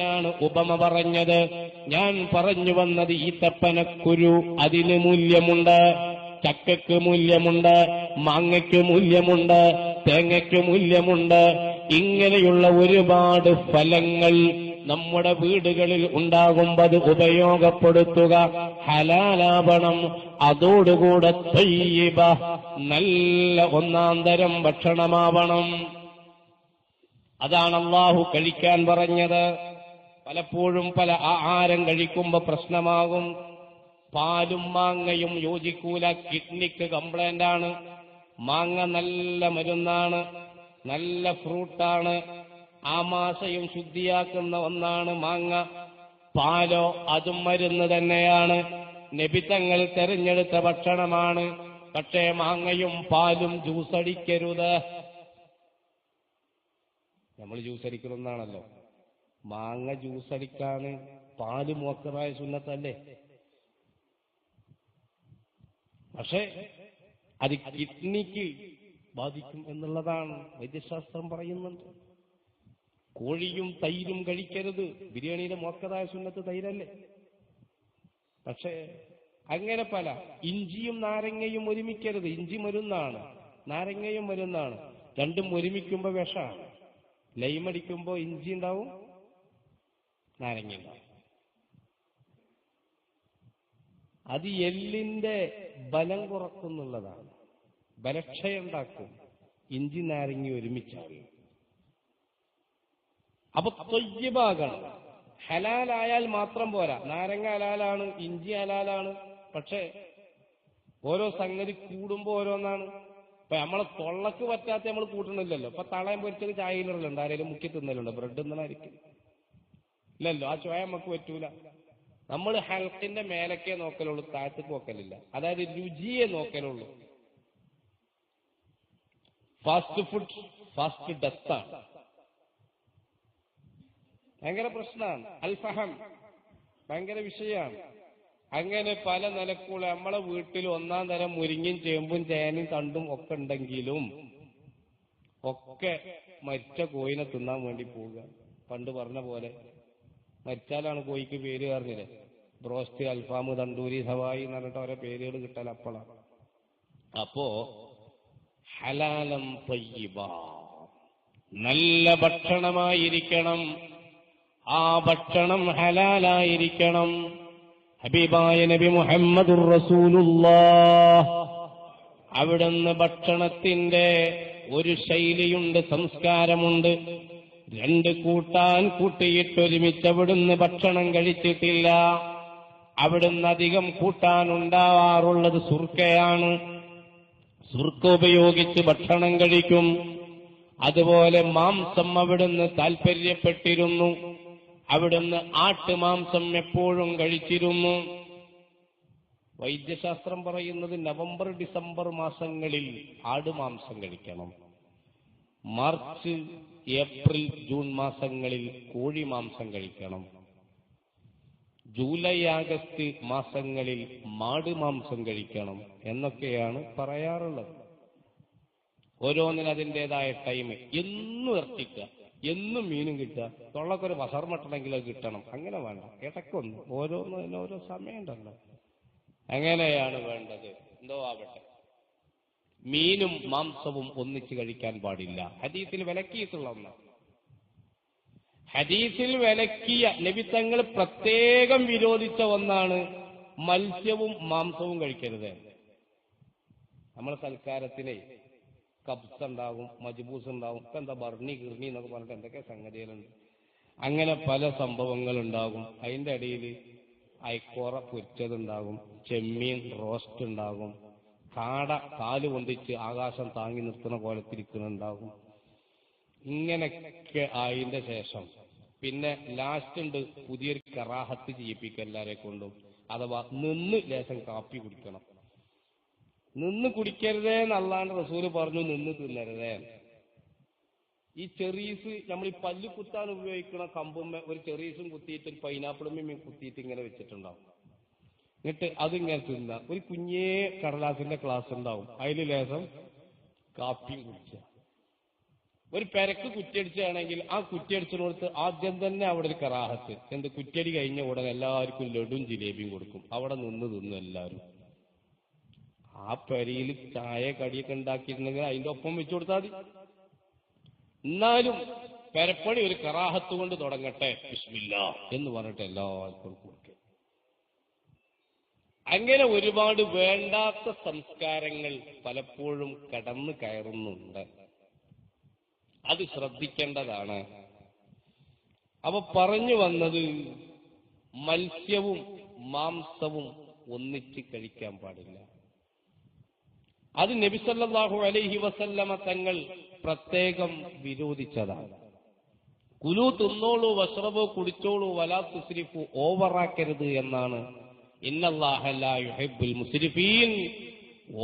ാണ് ഉപമ പറഞ്ഞത്. ഞാൻ പറഞ്ഞു വന്നത് ഈത്തപ്പനക്കുരു അതിന് മൂല്യമുണ്ട്. ചക്കയ്ക്ക് മൂല്യമുണ്ട് മാങ്ങയ്ക്ക് മൂല്യമുണ്ട് തേങ്ങയ്ക്ക് മൂല്യമുണ്ട്. ഇങ്ങനെയുള്ള ഒരുപാട് ഫലങ്ങൾ നമ്മുടെ വീടുകളിൽ ഉണ്ടാകുമ്പോൾ ഉപയോഗപ്പെടുത്തുക. ഹലാലാപണം അതോടുകൂടെ തയ്യബ നല്ല ഒന്നാം തരം ഭക്ഷണമാവണം. അതാണ് അള്ളാഹു കഴിക്കാൻ പറഞ്ഞത്. പലപ്പോഴും പല ആഹാരം കഴിക്കുമ്പോ പ്രശ്നമാകും. പാലും മാങ്ങയും യോജിക്കൂല. കിഡ്നിക്ക് കംപ്ലൈന്റ് ആണ്. മാങ്ങ നല്ല മരുന്നാണ്. നല്ല ഫ്രൂട്ടാണ്. ആമാശയം ശുദ്ധിയാക്കുന്ന ഒന്നാണ് മാങ്ങ. പാലോ അതും മരുന്ന് തന്നെയാണ്. നബിത്തങ്ങൾ തെരഞ്ഞെടുത്ത ഭക്ഷണമാണ്. പക്ഷേ മാങ്ങയും പാലും ജ്യൂസടിക്കരുത് നമ്മൾ ജ്യൂസ് അടിക്കണമെന്നാണല്ലോ മാങ്ങ ജ്യൂസ് അടിക്കാന് പാൽ മോക്കറായ സുന്നത്തല്ലേ? പക്ഷേ അത് കിഡ്നിക്ക് ബാധിക്കും എന്നുള്ളതാണ് വൈദ്യശാസ്ത്രം പറയുന്നുണ്ട്. കോഴിയും തൈരും കഴിക്കരുത്. ബിരിയാണിയുടെ മോക്കറായ സുന്നത്ത് തൈരല്ലേ? പക്ഷേ അങ്ങനെ പല ഇഞ്ചിയും നാരങ്ങയും ഒരുമിക്കരുത്. ഇഞ്ചി മരുന്നാണ്. നാരങ്ങയും മരുന്നാണ്. രണ്ടും ഒരുമിക്കുമ്പോ വിഷമാണ്. ലൈമടിക്കുമ്പോ ഇഞ്ചി ഉണ്ടാവും നാരങ്ങ അത് എല്ലിന്റെ ബലം കുറക്കുന്നുള്ളതാണ്. ബലക്ഷയുണ്ടാക്കും ഇഞ്ചി നാരങ്ങ ഒരുമിച്ചാണ്. അപ്പൊ തൊയ്യഭാഗം ഹലാലായാൽ മാത്രം പോരാ. നാരങ്ങ ഹലാലാണ് ഇഞ്ചി ഹലാലാണ്. പക്ഷേ ഓരോ സംഗതി കൂടുമ്പോ ഓരോന്നാണ്. ഇപ്പൊ നമ്മളെ തൊള്ളക്ക് പറ്റാത്ത നമ്മൾ കൂട്ടണില്ലല്ലോ. ഇപ്പൊ തളയം പൊരിച്ചത് ചായയിലുണ്ട് ആരെങ്കിലും മുക്കി തിന്നലുണ്ട്. ബ്രെഡ് തിന്നണായിരിക്കും ഇല്ലല്ലോ ആ ചോയ നമുക്ക് പറ്റൂല. നമ്മൾ ഹൽക്കിന്റെ മേലക്കേ നോക്കലുള്ളൂ താഴത്തേക്ക് നോക്കലില്ല. അതായത് രുചിയെ നോക്കലുള്ളൂ. ഫാസ്റ്റ് ഫുഡ് ഫാസ്റ്റ് ഡെത്താണ് ഭയങ്കര പ്രശ്നമാണ്. അൽഫഹം ഭയങ്കര വിഷയമാണ്. അങ്ങനെ പല നിലക്കുള്ള നമ്മളെ വീട്ടിൽ ഒന്നാം തരം മുരിങ്ങയും ചേമ്പും ചേനയും തണ്ടും ഒക്കെ ഉണ്ടെങ്കിലും ഒക്കെ മരിച്ച കോയിനെ തിന്നാൻ വേണ്ടി പോവുക. പണ്ട് പറഞ്ഞ പോലെ മരിച്ചാലാണ് കോയിക്ക് പേര് പറഞ്ഞില്ലേ ബ്രോസ്റ്റ് അൽഫാം തണ്ടൂരി സവായി എന്ന് പറഞ്ഞിട്ട് ഓരോ പേരുകൾ കിട്ടാൻ അപ്പോഴാണ് അപ്പോ ഹലാലം തയ്യിബ. നല്ല ഭക്ഷണമായിരിക്കണം. ആ ഭക്ഷണം ഹലാലായിരിക്കണം. ഹബീബായ നബി റസൂലുള്ളാഹ്. അവിടുന്ന് ഭക്ഷണത്തിന്റെ ഒരു ശൈലിയുണ്ട് സംസ്കാരമുണ്ട്. രണ്ട് കൂട്ടാൻ കൂട്ടിയിട്ട് ഒരുമിച്ച് അവിടുന്ന് ഭക്ഷണം കഴിച്ചിട്ടില്ല. അവിടുന്ന് അധികം കൂട്ടാൻ ഉണ്ടാവാറുള്ളത് സുർക്കയാണ്. സുർക്ക ഉപയോഗിച്ച് ഭക്ഷണം കഴിക്കും. അതുപോലെ മാംസം അവിടുന്ന് താൽപര്യപ്പെട്ടിരുന്നു. അവിടുന്ന് ആട്ടുമാംസം എപ്പോഴും കഴിച്ചിരുന്നു. വൈദ്യശാസ്ത്രം പറയുന്നത് നവംബർ ഡിസംബർ മാസങ്ങളിൽ ആടുമാംസം കഴിക്കണം. മാർച്ച് ഏപ്രിൽ ജൂൺ മാസങ്ങളിൽ കോഴി മാംസം കഴിക്കണം. ജൂലൈ ആഗസ്റ്റ് മാസങ്ങളിൽ മാട് മാംസം കഴിക്കണം എന്നൊക്കെയാണ് പറയാറുള്ളത്. ഓരോന്നിനും അതിന്റെതായ ടൈം എന്നും ഇറച്ചിക്കുക എന്നും മീനും കിട്ടുക തൊള്ളക്കൊരു വസർ അത് കിട്ടണം. അങ്ങനെ വേണ്ട. ഇടയ്ക്കൊന്ന്. ഓരോന്നിനും ഓരോ സമയമുണ്ടല്ലോ. അങ്ങനെയാണ് വേണ്ടത്. എന്തോ ആവട്ടെ. മീനും മാംസവും ഒന്നിച്ച് കഴിക്കാൻ പാടില്ല. ഹദീസിൽ വിലക്കിയിട്ടുള്ള ഒന്ന്. ഹദീസിൽ വിലക്കിയ നബിത്തങ്ങൾ പ്രത്യേകം വിരോധിച്ച ഒന്നാണ് മത്സ്യവും മാംസവും കഴിക്കരുത്. നമ്മളെ സൽക്കാരത്തിലെ കബ്സ് ഉണ്ടാകും മജ്ബൂസ് ഉണ്ടാകും ഇപ്പൊ എന്താ ബർണി കിർണി എന്നൊക്കെ പറഞ്ഞിട്ട് എന്തൊക്കെ സംഗതികളുണ്ട്. അങ്ങനെ പല സംഭവങ്ങൾ ഉണ്ടാകും അതിന്റെ ഇടയിൽ അയക്കോറ പൊരിച്ചതുണ്ടാകും ചെമ്മീൻ റോസ്റ്റ് ഉണ്ടാകും കാട കാൽ കൊണ്ടിച്ച് ആകാശം താങ്ങി നിർത്തുന്ന പോലെ കോലത്തിരിക്കുന്നുണ്ടാകും ഇങ്ങനെയൊക്കെ ആയതിന്റെ ശേഷം പിന്നെ ലാസ്റ്റ് ഉണ്ട് പുതിയൊരു കറാഹത്ത് ചെയ്യിപ്പിക്കുക എല്ലാരെ കൊണ്ടും. അഥവാ നിന്ന് ലേശം കാപ്പി കുടിക്കണം. നിന്ന് കുടിക്കരുതേ എന്നല്ലാണ്ട് റസൂൽ പറഞ്ഞു നിന്ന് തിന്നരുതേ. ഈ ചെറീസ് നമ്മൾ ഈ പല്ല് കുത്താൻ ഉപയോഗിക്കുന്ന കമ്പുമ്മ ഒരു ചെറീസും കുത്തിയിട്ട് ഒരു പൈനാപ്പിളും കുത്തിയിട്ട് ഇങ്ങനെ വെച്ചിട്ടുണ്ടാവും. എന്നിട്ട് അതിങ്ങനെ തിന്ന. ഒരു കുഞ്ഞേ കടലാസിന്റെ ക്ലാസ് ഉണ്ടാവും. അതിൽ ലേശം കാപ്പി കുടിച്ച. ഒരു പെരക്ക് കുറ്റിയടിച്ചാണെങ്കിൽ ആ കുറ്റിയടിച്ചിടത്ത് ആദ്യം തന്നെ അവിടെ ഒരു കറാഹത്ത്. എന്ത്? കുറ്റിയടി കഴിഞ്ഞ ഉടനെ എല്ലാവർക്കും ലഡും ജിലേബിയും കൊടുക്കും. അവിടെ നിന്ന് തിന്നു എല്ലാവരും. ആ പെരയിൽ ചായ കടിയൊക്കെ ഉണ്ടാക്കിയിരുന്നെങ്കിൽ അതിന്റെ ഒപ്പം വെച്ചു കൊടുത്താൽ മതി. എന്നാലും പെരപ്പണി ഒരു കറാഹത്ത് കൊണ്ട് തുടങ്ങട്ടെ. ബിസ്മില്ല എന്ന് പറഞ്ഞിട്ട് എല്ലാവർക്കും അങ്ങനെ ഒരുപാട് വേണ്ടാത്ത സംസ്കാരങ്ങൾ പലപ്പോഴും കടന്നു കയറുന്നുണ്ട്. അത് ശ്രദ്ധിക്കേണ്ടതാണ്. അവ പറഞ്ഞു വന്നത് മത്സ്യവും മാംസവും ഒന്നിച്ച് കഴിക്കാൻ പാടില്ല. അത് നബിസല്ലാഹു അലൈഹി വസല്ലമ തങ്ങൾ പ്രത്യേകം വിരോധിച്ചതാണ്. കുലു തിന്നോളൂ വസ്ത്രവോ കുടിച്ചോളൂ വലാ തുസ്രിഫു ഓവറാക്കരുത് എന്നാണ്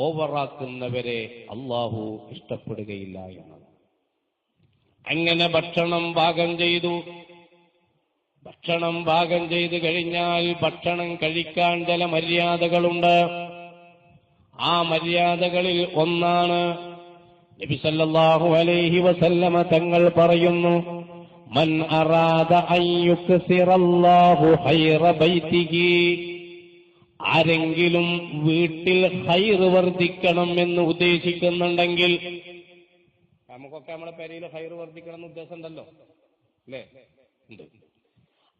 ഓവറാക്കുന്നവരെ അള്ളാഹു ഇഷ്ടപ്പെടുകയില്ല എന്നാണ് അങ്ങനെ ഭക്ഷണം പാകം ചെയ്തു. ഭക്ഷണം പാകം ചെയ്ത് കഴിഞ്ഞാൽ ഭക്ഷണം കഴിക്കാൻ ചില മര്യാദകളുണ്ട്. ആ മര്യാദകളിൽ ഒന്നാണ് നബി സല്ലല്ലാഹു അലൈഹി വസല്ലമ തങ്ങൾ പറയുന്നു മൻ അറാദ അയ്യുക്ക് സിറല്ലാഹു ഹൈറ ബൈതിഹി. ആരെങ്കിലും വീട്ടിൽ ഹൈർ വർദ്ധിക്കണം എന്ന് ഉദ്ദേശിക്കുന്നുണ്ടെങ്കിൽ നമുക്കൊക്കെ നമ്മുടെ പെരയിൽ ഹൈർ വർദ്ധിക്കണം എന്ന് ഉദ്ദേശം ഉണ്ടല്ലോ അല്ലേ? ഉണ്ട്.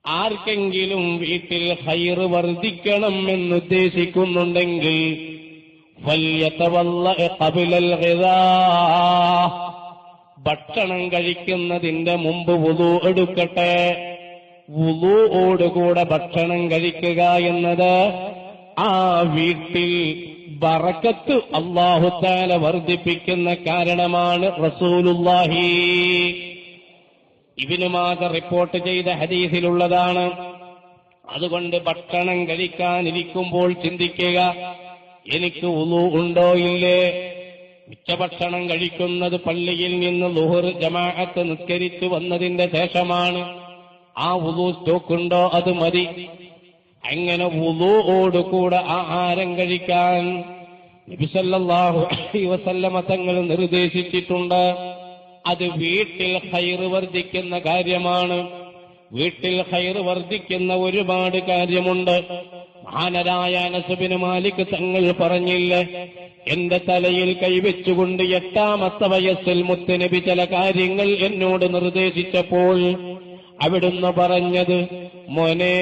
ആർക്കെങ്കിലും വീട്ടിൽ ഹൈർ വർദ്ധിക്കണം എന്ന് ഉദ്ദേശിക്കുന്നുണ്ടെങ്കിൽ ഭക്ഷണം കഴിക്കുന്നതിന്റെ മുമ്പ് വുതു എടുക്കട്ടെ. വുതുവോടുകൂടെ ഭക്ഷണം കഴിക്കുക എന്നത് ആ വീട്ടിൽ ബറക്കത്ത് അള്ളാഹുത്താല വർദ്ധിപ്പിക്കുന്ന കാരണമാണ് റസൂലുല്ലാഹി ഇബിനു മാത റിപ്പോർട്ട് ചെയ്ത ഹദീസിലുള്ളതാണ്. അതുകൊണ്ട് ഭക്ഷണം കഴിക്കാനിരിക്കുമ്പോൾ ചിന്തിക്കുക എനിക്ക് ഉളു ഉണ്ടോ ഇല്ലേ? ഉച്ചഭക്ഷണം കഴിക്കുന്നത് പള്ളിയിൽ നിന്ന് ലുഹർ ജമാഅത്ത് നിസ്കരിച്ചു വന്നതിന്റെ ശേഷമാണ്. ആ ഉളു സ്റ്റോക്കുണ്ടോ? അത് മതി. അങ്ങനെ ഉളുവോടുകൂടെ ആഹാരം കഴിക്കാൻ നബിസല്ലാഹു വസല്ലമ തങ്ങൾ നിർദ്ദേശിച്ചിട്ടുണ്ട്. അത് വീട്ടിൽ ഹൈറ് വർദ്ധിക്കുന്ന കാര്യമാണ്. വീട്ടിൽ ഹൈർ വർദ്ധിക്കുന്ന ഒരുപാട് കാര്യമുണ്ട്. മഹാനരായ അനസുബിന് മാലിക് തങ്ങൾ പറഞ്ഞില്ലേ. എന്റെ തലയിൽ കൈവച്ചുകൊണ്ട് എട്ടാമത്തെ വയസ്സിൽ മുത്തനബി ചില കാര്യങ്ങൾ എന്നോട് നിർദ്ദേശിച്ചപ്പോൾ അവിടുന്ന് പറഞ്ഞത് മോനെ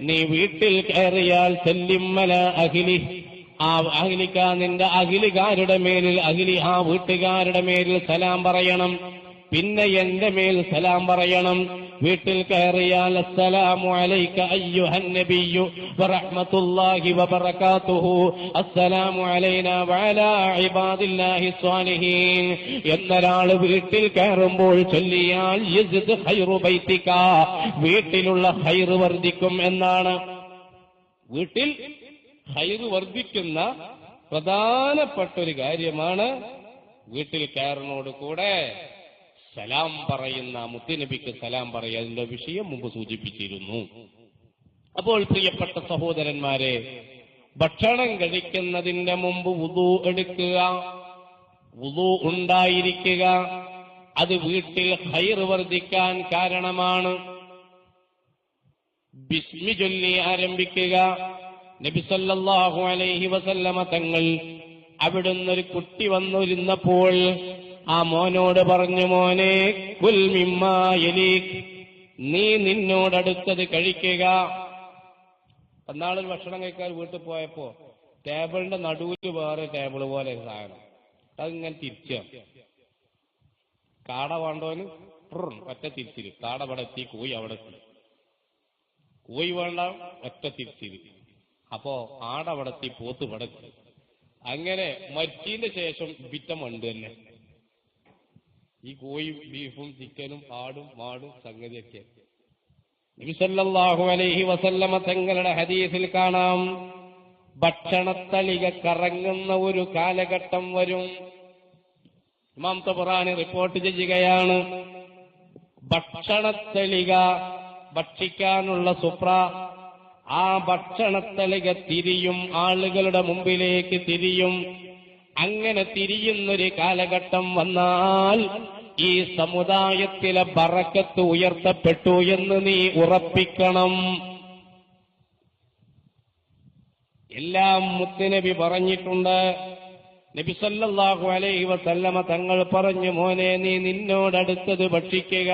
നീ വീട്ടിൽ കയറിയാൽ ചെല്ലിമ്മല അഖിലി. ആ അഖിലിക്ക നിന്റെ അഖിലുകാരുടെ മേലിൽ അഖിലി ആ വീട്ടുകാരുടെ മേലിൽ സലാം പറയണം. പിന്നെ എന്റെ മേൽ സലാം പറയണം. വീട്ടിൽ കയറിയാൽ അസ്സലാമു അലൈക അയ്യുഹൻ നബിയു വറഹ്മത്തുള്ളാഹി വബറകാതുഹു. അസ്സലാമു അലൈന വഅലാ ഇബാദില്ലാഹി സ്വാലിഹീൻ. എന്നൊരാൾ വീട്ടിൽ കയറുമ്പോൾ ചൊല്ലിയാൽ യസ്ദ് ഖൈറു ബൈതിക വീട്ടിലുള്ള ഹൈറ് വർദ്ധിക്കും എന്നാണ്. വീട്ടിൽ ഹൈറ് വർദ്ധിക്കുന്ന പ്രധാനപ്പെട്ട ഒരു കാര്യമാണ് വീട്ടിൽ കയറിനോട് കൂടെ സലാം പറയുന്ന മുത്തുനബിക്ക് സലാം പറയുക അതിന്റെ വിഷയം മുമ്പ് സൂചിപ്പിച്ചിരുന്നു. അപ്പോൾ പ്രിയപ്പെട്ട സഹോദരന്മാരെ ഭക്ഷണം കഴിക്കുന്നതിന്റെ മുമ്പ് ഉദു എടുക്കുക ഉദു ഉണ്ടായിരിക്കുക അത് വീട്ടിൽ ഹൈർ വർദ്ധിക്കാൻ കാരണമാണ്. ബിസ്മി ചൊല്ലി ആരംഭിക്കുക. നബിസല്ലാഹു അലൈഹി വസല്ലമ തങ്ങൾ അവിടുന്ന് ഒരു കുട്ടി വന്നിരുന്നപ്പോൾ ആ മോനോട് പറഞ്ഞു മോനെ നീ നിന്നോടടുത്തത് കഴിക്കുക. എന്നാളൊരു ഭക്ഷണം കഴിക്കാൻ വീട്ടിൽ പോയപ്പോ ടേബിളിന്റെ നടുവിൽ വേറെ ടേബിൾ പോലെ സാധനം. അതിങ്ങനെ തിരിച്ചാ കാട വേണ്ടവന് ഒറ്റ തിരിച്ചിരി കാട അവിടെ എത്തി കോഴി അവിടെ എത്തി. കോഴി വേണ്ട ഒറ്റ തിരിച്ചിരി അപ്പോ ആടവിടെത്തി പോത്ത് പടക്കും അങ്ങനെ മരിച്ചതിന്റെ ശേഷം വിറ്റം ഉണ്ട് തന്നെ. ഈ കോയും ബീഫും ചിക്കനും ആടും മാടും സംഗതിയൊക്കെ. നബിസല്ലാഹു അലൈഹി വസല്ലമ തങ്ങളുടെ ഹദീസിൽ കാണാം. ഭക്ഷണത്തളിക കറങ്ങുന്ന ഒരു കാലഘട്ടം വരും. ഇമാം റിപ്പോർട്ട് ചെയ്യുകയാണ്. ഭക്ഷണത്തളിക ഭക്ഷിക്കാനുള്ള സുപ്ര ആ ഭക്ഷണത്തളിക തിരിയും ആളുകളുടെ മുമ്പിലേക്ക് തിരിയും. അങ്ങനെ തിരിയുന്നൊരു കാലഘട്ടം വന്നാൽ ഈ സമുദായത്തിലെ ബറക്കത്ത് ഉയർത്തപ്പെട്ടു എന്ന് നീ ഉറപ്പിക്കണം. എല്ലാം മുത്തുനബി പറഞ്ഞിട്ടുണ്ട്. നബി സല്ലല്ലാഹു അലൈഹി വസല്ലമ തങ്ങൾ പറഞ്ഞു മോനെ നീ നിന്നോടടുത്തത് ഭക്ഷിക്കുക.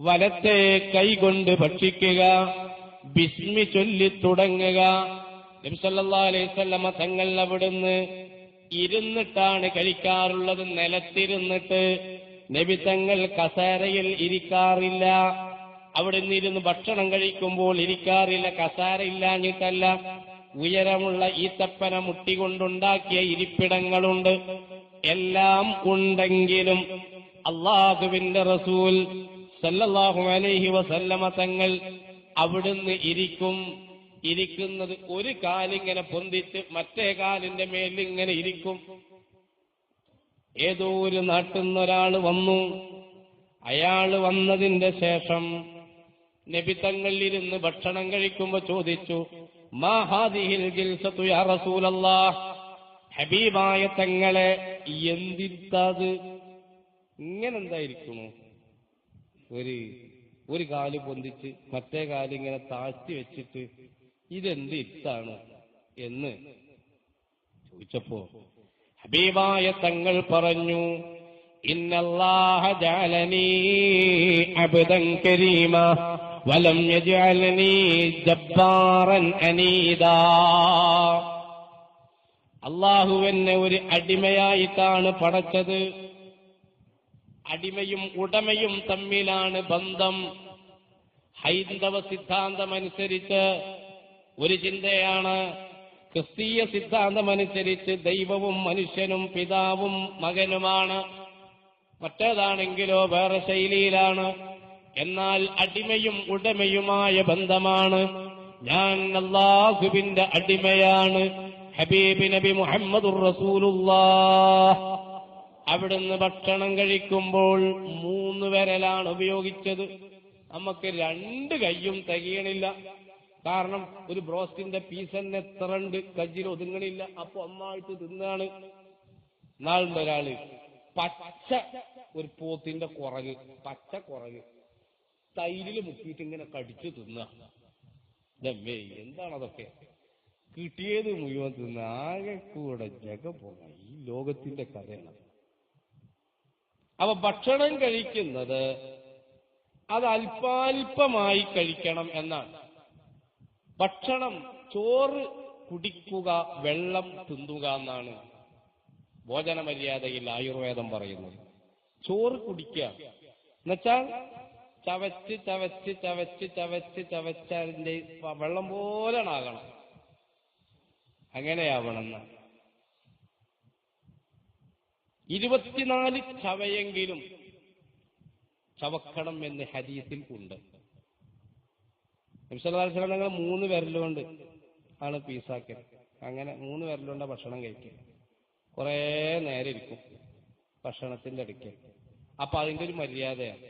വലത്തെ കൈകൊണ്ട് ഭക്ഷിക്കുക. ബിസ്മി ചൊല്ലി തുടങ്ങുക. നബി സല്ലല്ലാഹു അലൈഹി വസല്ലമ തങ്ങൾ അവിടുന്ന് ഇരുന്നിട്ടാണ് കഴിക്കാറുള്ളത് നിലത്തിരുന്നിട്ട്. നബി തങ്ങൾ കസേരയിൽ ഇരിക്കാറില്ല. അവിടെ നിന്നിരുന്ന് ഭക്ഷണം കഴിക്കുമ്പോൾ ഇരിക്കാറില്ല കസാര ഇല്ലാഞ്ഞിട്ടല്ല ഉയരമുള്ള ഈത്തപ്പന മുട്ടി കൊണ്ടുണ്ടാക്കിയ ഇരിപ്പിടങ്ങളുണ്ട്. എല്ലാം ഉണ്ടെങ്കിലും അള്ളാഹുവിന്റെ റസൂൽ സല്ലല്ലാഹു അലൈഹി വസല്ലമ തങ്ങൾ അവിടുന്ന് ഇരിക്കും. ഇരിക്കുന്നത് ഒരു കാലിങ്ങനെ പൊന്തിച്ച് മറ്റേ കാലിന്റെ മേലിങ്ങനെ ഇരിക്കും. ഏതോ ഒരു നാട്ടിൽ നിന്നൊരാൾ വന്നു. അയാൾ വന്നതിന്റെ ശേഷം നബി തങ്ങളിലിരുന്ന് ഭക്ഷണം കഴിക്കുമ്പോ ചോദിച്ചു മാഹാദിഹിൽ ഹബീബായ തങ്ങളെ എന്തിത്താത് ഇങ്ങനെ ഒരു ഒരു കാൽ പൊന്തിച്ച് മറ്റേ കാലിങ്ങനെ താഴ്ത്തി വെച്ചിട്ട് ഇതെന്ത് ഇത്താണ് എന്ന് ചോദിച്ചപ്പോ ഹബീബായ തങ്ങൾ പറഞ്ഞു ഇന്നല്ലാഹ കരീമ വലം യജഅലനീ ജബ്ബാറൻ അനീദാ. അള്ളാഹു എന്നെ ഒരു അടിമയായിട്ടാണ് പടച്ചത്. അടിമയും ഉടമയും തമ്മിലാണ് ബന്ധം. ഹൈന്ദവ സിദ്ധാന്തമനുസരിച്ച് ഒരു ചിന്തയാണ്. ക്രിസ്തീയ സിദ്ധാന്തമനുസരിച്ച് ദൈവവും മനുഷ്യനും പിതാവും മകനുമാണ്. മറ്റേതാണെങ്കിലോ വേറെ ശൈലിയിലാണ്. എന്നാൽ അടിമയും ഉടമയുമായ ബന്ധമാണ്. ഞാൻ അള്ളാഹുവിന്റെ അടിമയാണ്. ഹബീബി നബി റസൂലുള്ളാഹ്. അവിടുന്ന് ഭക്ഷണം കഴിക്കുമ്പോൾ മൂന്ന് വിരലാണ് ഉപയോഗിച്ചത്. നമുക്ക് രണ്ട് കൈയും തികയണില്ല. കാരണം ഒരു ബ്രോസ്റ്റിന്റെ പീസ് തന്നെ എത്ര ഉണ്ട്? കജ്ജിൽ ഒതുങ്ങണില്ല. അപ്പൊ ഒന്നായിട്ട് തിന്നാണ്. നാളുണ്ട് ഒരാൾ. പച്ച ഒരു പോത്തിന്റെ കുറക്. പച്ച കുറക്. തൈരിൽ മുക്കിയിട്ട് ഇങ്ങനെ കടിച്ചു തിന്ന. എന്താണ് അതൊക്കെ? കിട്ടിയത് മുഴുവൻ തിന്ന. ആകെ കൂടെ ജഗ പോണ ഈ ലോകത്തിന്റെ കഥയാണ് അപ്പൊ ഭക്ഷണം കഴിക്കുന്നത് അത് അല്പാൽപമായി കഴിക്കണം എന്നാണ്. ഭക്ഷണം ചോറ് കുടിക്കുക വെള്ളം തിന്നുക എന്നാണ് ഭോജന മര്യാദയിൽ ആയുർവേദം പറയുന്നത്. ചോറ് കുടിക്കുക. എന്നുവെച്ചാൽ ചവച്ച് ചവച്ച് ചവച്ച് ചവച്ച് ചവച്ചതിന്റെ വെള്ളം പോലെ ആകണം അങ്ങനെയാവണം എന്നാണ് ഇരുപത്തിനാല് ചവയെങ്കിലും ചവക്കണം എന്ന് ഹരീസിൽ ഉണ്ട്. നബിസ്വല്ലാസ്ലം ഞങ്ങൾ മൂന്ന് വിരലുകൊണ്ട് ആണ് പീസാക്കിയത് അങ്ങനെ മൂന്ന് വിരലുകൊണ്ട് ഭക്ഷണം കഴിക്കുക കുറേ നേരം ഇരിക്കും ഭക്ഷണത്തിന്റെ അടുക്ക. അപ്പൊ അതിന്റെ ഒരു മര്യാദയാണ്.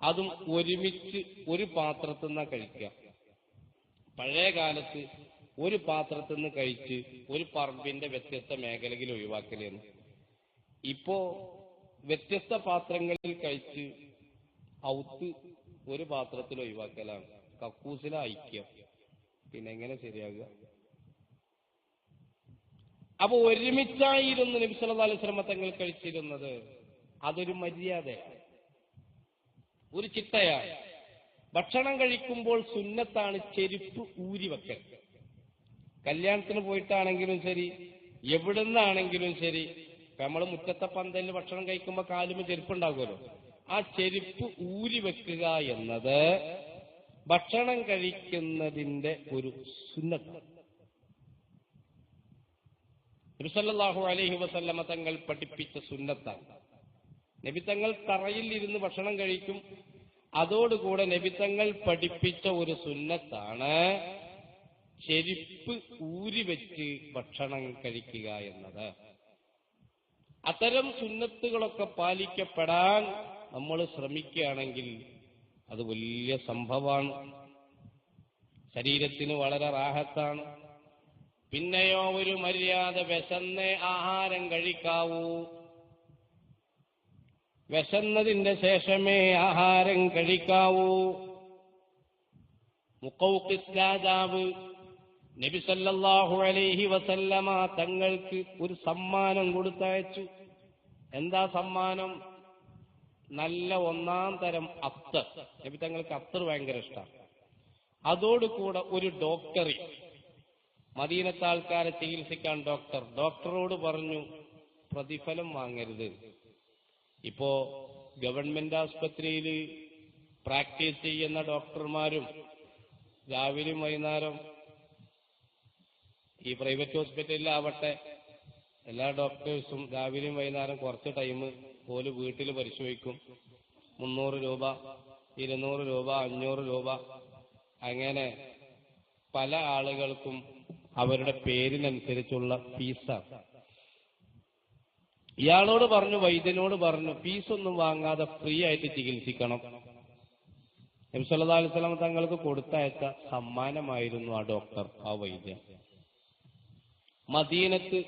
അതും ഒരുമിച്ച് ഒരു പാത്രത്തിൽ നിന്നാ കഴിക്കുക പഴയ കാലത്ത് ഒരു പാത്രത്തിൽ നിന്ന് കഴിച്ച് ഒരു പറമ്പിന്റെ വ്യത്യസ്ത മേഖലയിൽ ഒഴിവാക്കലേന്ന്. ഇപ്പോ വ്യത്യസ്ത പാത്രങ്ങളിൽ കഴിച്ച് ഔത്ത് ഒരു പാത്രത്തിൽ ഒഴിവാക്കലാണ്. കക്കൂസിലെ ഐക്യം. പിന്നെ എങ്ങനെ ശരിയാകുക അപ്പൊ ഒരുമിച്ചായിരുന്നു നബി സല്ലല്ലാഹു അലൈഹി തങ്ങൾ കഴിച്ചിരുന്നത്. അതൊരു മര്യാദയാണ് ഒരു ചിട്ടയാണ്. ഭക്ഷണം കഴിക്കുമ്പോൾ സുന്നത്താണ് ചെരുപ്പ് ഊരി വെക്കൽ. കല്യാണത്തിന് പോയിട്ടാണെങ്കിലും ശരി എവിടുന്നാണെങ്കിലും ശരി നമ്മൾ മുറ്റത്തെ പന്തലിൽ ഭക്ഷണം കഴിക്കുമ്പോൾ കാലുമ്പോൾ ചെരുപ്പ് ഉണ്ടാകുമല്ലോ ആ ചെരുപ്പ് ഊരി വെക്കുക എന്നത് ഭക്ഷണം കഴിക്കുന്നതിന്റെ ഒരു സുന്നത്ത്. നബിസല്ലാഹു അലഹി വസല്ലമ തങ്ങൾ പഠിപ്പിച്ച സുന്നത്താണ്. നബി തങ്ങൾ തറയിൽ ഇരുന്ന് ഭക്ഷണം കഴിക്കും. അതോടുകൂടെ നബി തങ്ങൾ പഠിപ്പിച്ച ഒരു സുന്നത്താണ് ചെരിപ്പ് ഊരി വെച്ച് ഭക്ഷണം കഴിക്കുക എന്നത്. അത്തരം സുന്നത്തുകളൊക്കെ പാലിക്കപ്പെടാൻ നമ്മൾ ശ്രമിക്കുകയാണെങ്കിൽ അത് വലിയ സംഭവമാണ്. ശരീരത്തിന് വളരെ റാഹത്താണ്. പിന്നെയോ ഒരു മര്യാദ വിശന്നേ ആഹാരം കഴിക്കാവൂ. വിശന്നതിന്റെ ശേഷമേ ആഹാരം കഴിക്കാവൂ. മുക്കൗക്കിസ് രാജാവ് നബി സല്ലല്ലാഹു അലൈഹി വസല്ലമ തങ്ങൾക്ക് ഒരു സമ്മാനം കൊടുത്തയച്ചു. എന്താ സമ്മാനം? നല്ല ഒന്നാം തരം അത്തർ നബി തങ്ങൾക്ക് അത്തർ ഭയങ്കര ഇഷ്ടമാണ് അതോടുകൂടെ ഒരു ഡോക്ടറി മദീനത്തെ ആൾക്കാരെ ചികിത്സിക്കാൻ ഡോക്ടർ ഡോക്ടറോട് പറഞ്ഞു പ്രതിഫലം വാങ്ങരുത്. ഇപ്പോ ഗവൺമെന്റ് ആസ്പത്രിയിൽ പ്രാക്ടീസ് ചെയ്യുന്ന ഡോക്ടർമാരും രാവിലെയും വൈകുന്നേരം ഈ പ്രൈവറ്റ് ഹോസ്പിറ്റലിലാവട്ടെ എല്ലാ ഡോക്ടേഴ്സും രാവിലെയും വൈകുന്നേരം കുറച്ച് ടൈം പോൽ വീട്ടിൽ പരിശോധിക്കും. മുന്നൂറ് രൂപ ഇരുന്നൂറ് രൂപ അഞ്ഞൂറ് രൂപ. അങ്ങനെ പല ആളുകൾക്കും അവരുടെ പേരിനനുസരിച്ചുള്ള ഫീസാണ് ഇയാളോട് പറഞ്ഞു വൈദ്യനോട് പറഞ്ഞു ഫീസൊന്നും വാങ്ങാതെ ഫ്രീ ആയിട്ട് ചികിത്സിക്കണം. നബിസല്ലാ അലിസ്ലാം തങ്ങൾക്ക് കൊടുത്തയച്ച സമ്മാനമായിരുന്നു ആ ഡോക്ടർ ആ വൈദ്യൻ. മദീനത്ത്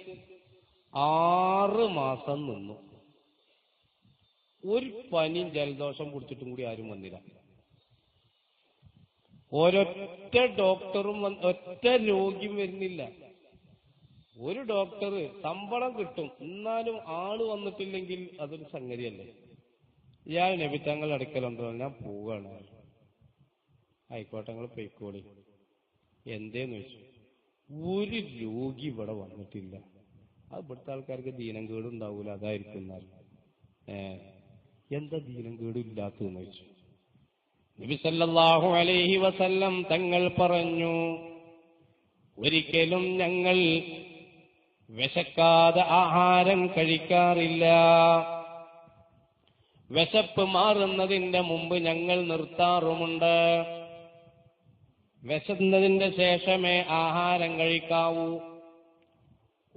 ആറ് മാസം നിന്നു. ഒരു പനിയും ജലദോഷം കുടിച്ചിട്ടും കൂടി ആരും വന്നില്ല. ഒരൊറ്റ ഡോക്ടറും ഒറ്റ രോഗിയും വരുന്നില്ല. ഒരു ഡോക്ടർ ശമ്പളം കിട്ടും. എന്നാലും ആൾ വന്നിട്ടില്ലെങ്കിൽ അതൊരു സംഗതിയല്ലേ. ഇയാൾ നബിത്തങ്ങൾ അടുക്കലുണ്ടോ ഞാൻ പോവാണ് ആയിക്കോട്ടെ പൊയ്ക്കോളി. എന്തേന്ന് വെച്ചു? ഒരു രോഗി ഇവിടെ വന്നിട്ടില്ല. അത് ഇവിടുത്തെ ആൾക്കാർക്ക് ദീനം കേടുണ്ടാവൂല. അതായിരിക്കും എന്നാൽ ഏ എന്താ ദീനം കേടും ഇല്ലാത്തതെന്ന് വെച്ചു നബി സല്ലല്ലാഹു അലൈഹി വസല്ലം തങ്ങൾ പറഞ്ഞു ഒരിക്കലും ഞങ്ങൾ വിശക്കാതെ ആഹാരം കഴിക്കാറില്ല. വിശപ്പ് മാറുന്നതിന്റെ മുമ്പ് ഞങ്ങൾ നിർത്താറുമുണ്ട്. വിശന്നതിന്റെ ശേഷമേ ആഹാരം കഴിക്കാവൂ.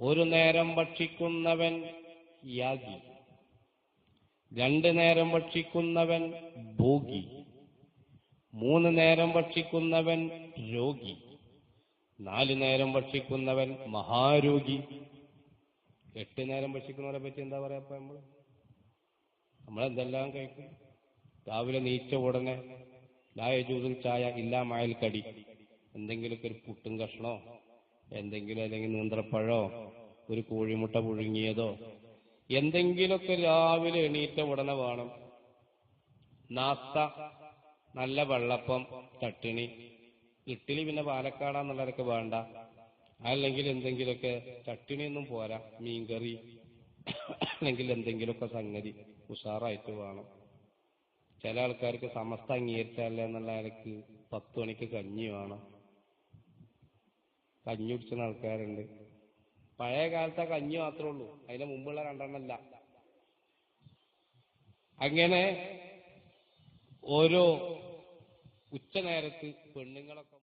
ഒരു നേരം ഭക്ഷിക്കുന്നവൻ യാഗി രണ്ടു നേരം ഭക്ഷിക്കുന്നവൻ ഭോഗി. മൂന്ന് നേരം ഭക്ഷിക്കുന്നവൻ രോഗി. നാല് നേരം ഭക്ഷിക്കുന്നവൻ മഹാരോഗി. എട്ട് നേരം ഭക്ഷിക്കുന്നവരെ പറ്റി എന്താ പറയാ നമ്മൾ നമ്മൾ? നമ്മളെന്തെല്ലാം കഴിക്കും? രാവിലെ നീച്ച ഉടനെ ലായജൂതിൽ ചായ ഇല്ല മായൽ കടി. എന്തെങ്കിലുമൊക്കെ ഒരു പുട്ടും കഷ്ണോ? എന്തെങ്കിലും അല്ലെങ്കിൽ നീന്തപ്പഴോ ഒരു കോഴിമുട്ട പുഴുങ്ങിയതോ? എന്തെങ്കിലുമൊക്കെ രാവിലെ എണീറ്റ ഉടനെ വേണം. നാസ്ത നല്ല വെള്ളപ്പം ചട്ടിണി ഇഡ്ഡലി പിന്നെ പാലക്കാടാന്നുള്ളവരൊക്കെ വേണ്ട. അല്ലെങ്കിൽ എന്തെങ്കിലുമൊക്കെ ചട്ടിണിയൊന്നും പോരാ മീൻകറി അല്ലെങ്കിൽ എന്തെങ്കിലുമൊക്കെ സംഗതി ഉഷാറായിട്ട് വേണം. ചില ആൾക്കാർക്ക് സമസ്ത അംഗീകരിച്ചല്ല എന്നുള്ള നിലയ്ക്ക് പത്ത് മണിക്ക് കഞ്ഞി വേണം. കഞ്ഞി കുടിച്ചുന്ന ആൾക്കാരുണ്ട്. പഴയ കാലത്തെ കഞ്ഞി മാത്രമേ ഉള്ളൂ. അതിന് മുമ്പുള്ള രണ്ടെണ്ണല്ല. അങ്ങനെ ഓരോ ഉച്ചനേരത്ത് പെണ്ണുങ്ങളൊക്കെ